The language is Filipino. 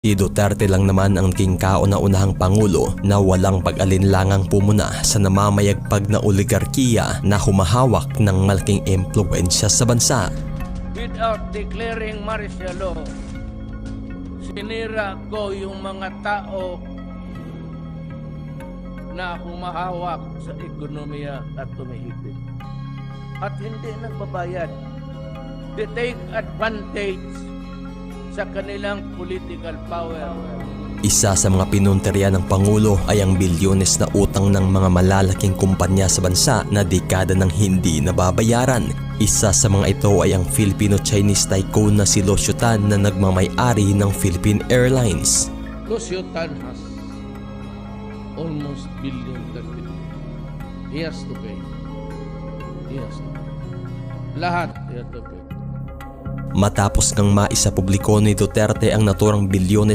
Si Duterte lang naman ang naging kauna-unahang pangulo na walang pag-alinlangang pumuna sa namamayagpag na oligarkiya na humahawak ng malaking impluensya sa bansa. without declaring martial law, sinira ko yung mga tao na humahawak sa ekonomiya at tumiipid. At hindi nagbabayad. They take advantage sa kanilang political power. Isa sa mga pinunteriya ng Pangulo ay ang bilyones na utang ng mga malalaking kumpanya sa bansa na dekada ng hindi nababayaran. Isa sa mga ito ay ang Filipino-Chinese tycoon na si Lucio Tan na nagmamay-ari ng Philippine Airlines. Lucio Tan has almost billion thirty. He has to pay. He has to pay. Lahat he has to pay. Matapos ngang maisa publiko ni Duterte ang naturang bilyones